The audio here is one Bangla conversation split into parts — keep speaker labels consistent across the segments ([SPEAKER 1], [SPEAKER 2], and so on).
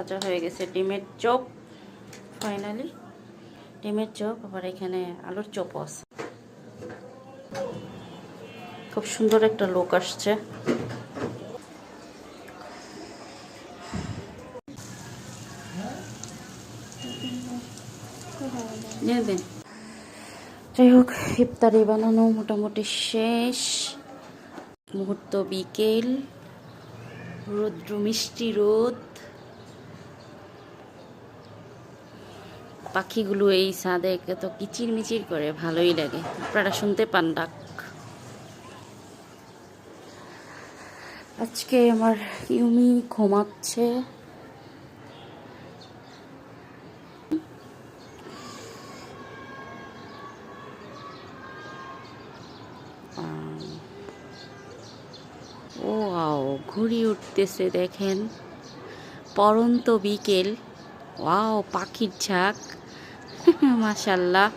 [SPEAKER 1] ভাজা হয়ে গেছে। ডিমের চপ ফাইনালি ডিমের চপ, আবার এখানে আলুর চপও আছে। খুব সুন্দর একটা লোক আসছে। যাই হোক, ইফতারি বানানো মোটামুটি শেষ। মুহূর্ত বিকেল। রৌদ্র মিষ্টি রোদ। পাখিগুলো এই ছাদে তো কিচির মিচির করে, ভালোই লাগে। আপনারা শুনতে পান ডাক। আজকে আমার ইউমি ঘুমাচ্ছে। ও আও ঘুড়ি উঠতেছে দেখেন। পরন্ত বিকেল। ওয়াও, পাখির ঝাঁক। মাশাল্লাহ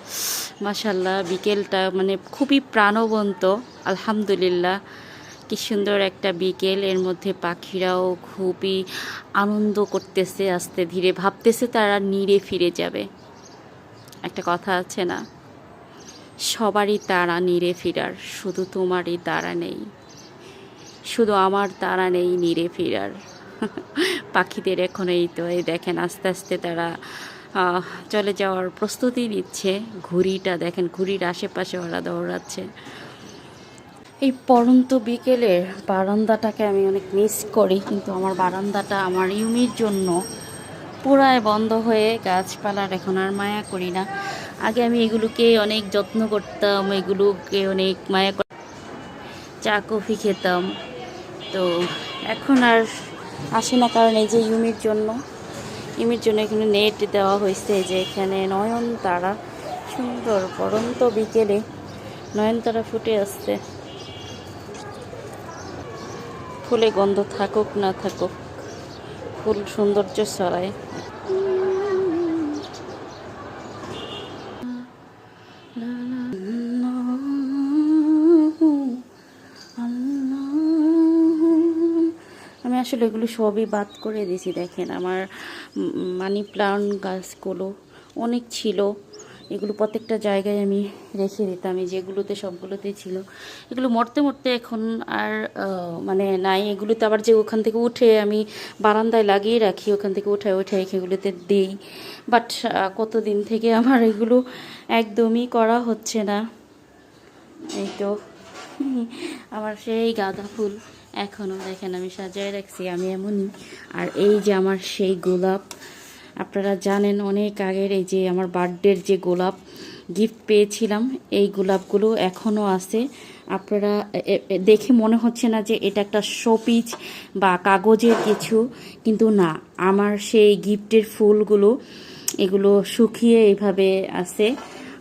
[SPEAKER 1] মাশাল্লাহ বিকেলটা মানে খুবই প্রাণবন্ত। আলহামদুলিল্লাহ, কি সুন্দর একটা বিকেল। এর মধ্যে পাখিরাও খুবই আনন্দ করতেছে, আস্তে ধীরে ভাবতেছে তারা নিরে ফিরে যাবে। একটা কথা আছে না, সবারই তারা নিরে ফিরার, শুধু তোমারই তারা নেই। শুধু আমার তারা নেই নিরে ফিরার। পাখিদের এখন এই তো, এই দেখেন আস্তে আস্তে তারা চলে যাওয়ার প্রস্তুতি নিচ্ছে ঘুড়িটা, দেখেন ঘুড়ির আশেপাশে ওরা দৌড়াচ্ছে। এই পরন্ত বিকেলের বারান্দাটাকে আমি অনেক মিস করি, কিন্তু আমার বারান্দাটা আমার ইউমির জন্য পুরায় বন্ধ হয়ে গাছপালার এখন আর মায়া করি না। আগে আমি এগুলোকে অনেক যত্ন করতাম, এগুলোকে অনেক মায়া চা, কফি খেতাম। তো এখন আর আসে না কারণ এই যে ইউমির জন্য। ইউমির জন্য এখানে নেট দেওয়া হয়েছে যে এখানে নয়নতারা, সুন্দর, পরন্ত বিকেলে নয়নতারা ফুটে আসছে। ফুলে গন্ধ থাকুক না থাকুক, ফুল সৌন্দর্য ছড়ায়। আসলে এগুলো সবই বাদ করে দিয়েছি, দেখেন আমার মানি প্লান্ট গাছগুলো অনেক ছিল। এগুলো প্রত্যেকটা জায়গায় আমি রেখে দিতাম যেগুলোতে সবগুলোতে ছিল। এগুলো মরতে মরতে এখন আর মানে নাই। এগুলোতে আবার যে ওখান থেকে উঠে আমি বারান্দায় লাগিয়ে রাখি, ওখান থেকে উঠে উঠে এগুলোতে দিই। বাট কতদিন থেকে আমার এগুলো একদমই করা হচ্ছে না। এই তো। আমার সেই গাঁদা ফুল এখনও দেখেন আমি সাজায় রাখছি, আমি এমনই। আর এই যে আমার সেই গোলাপ, আপনারা জানেন অনেক আগের এই যে আমার বার্থডের যে গোলাপ গিফট পেয়েছিলাম, এই গোলাপগুলো এখনও আছে। আপনারা দেখে মনে হচ্ছে না যে এটা একটা শোপিচ বা কাগজের কিছু, কিন্তু না, আমার সেই গিফটের ফুলগুলো, এগুলো শুকিয়ে এইভাবে আছে।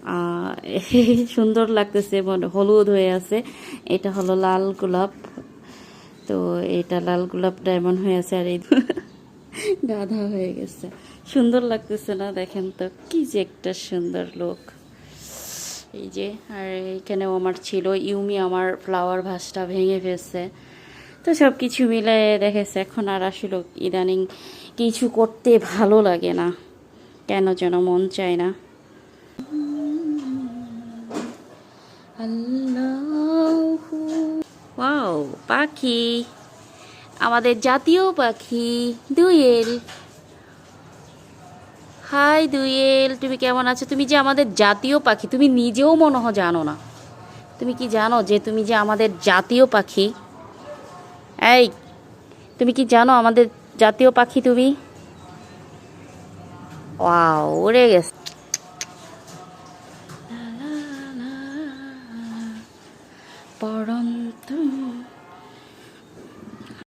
[SPEAKER 1] সুন্দর লাগতেছে হলুদ হয়ে আছে। এটা হলো লাল গোলাপ। তো এটা লাল গোলাপ ডায়মন্ড হয়ে আছে আর এই গাধা হয়ে গেছে। সুন্দর লাগতেছে না? দেখেন তো, কি যে একটা সুন্দর লোক। এই যে, আর এখানেও আমার ছিল, ইউমি আমার ফ্লাওয়ার ভাসটা ভেঙে ফেলছে। তো সব কিছু মিলে দেখেছে, এখন আর আসলে ইদানিং কিছু করতে ভালো লাগে না। কেন যেন মন চায় না। ওয়াও পাখি। আমাদের জাতীয় পাখি, দুয়েল। হাই দুয়েল, তুমি কেমন আছো? তুমি যে আমাদের জাতীয় পাখি, তুমি নিজেও মনে হয় জানো না। তুমি কি জানো যে তুমি যে আমাদের জাতীয় পাখি? এই, তুমি কি জানো আমাদের জাতীয় পাখি তুমি? উড়ে গেছে।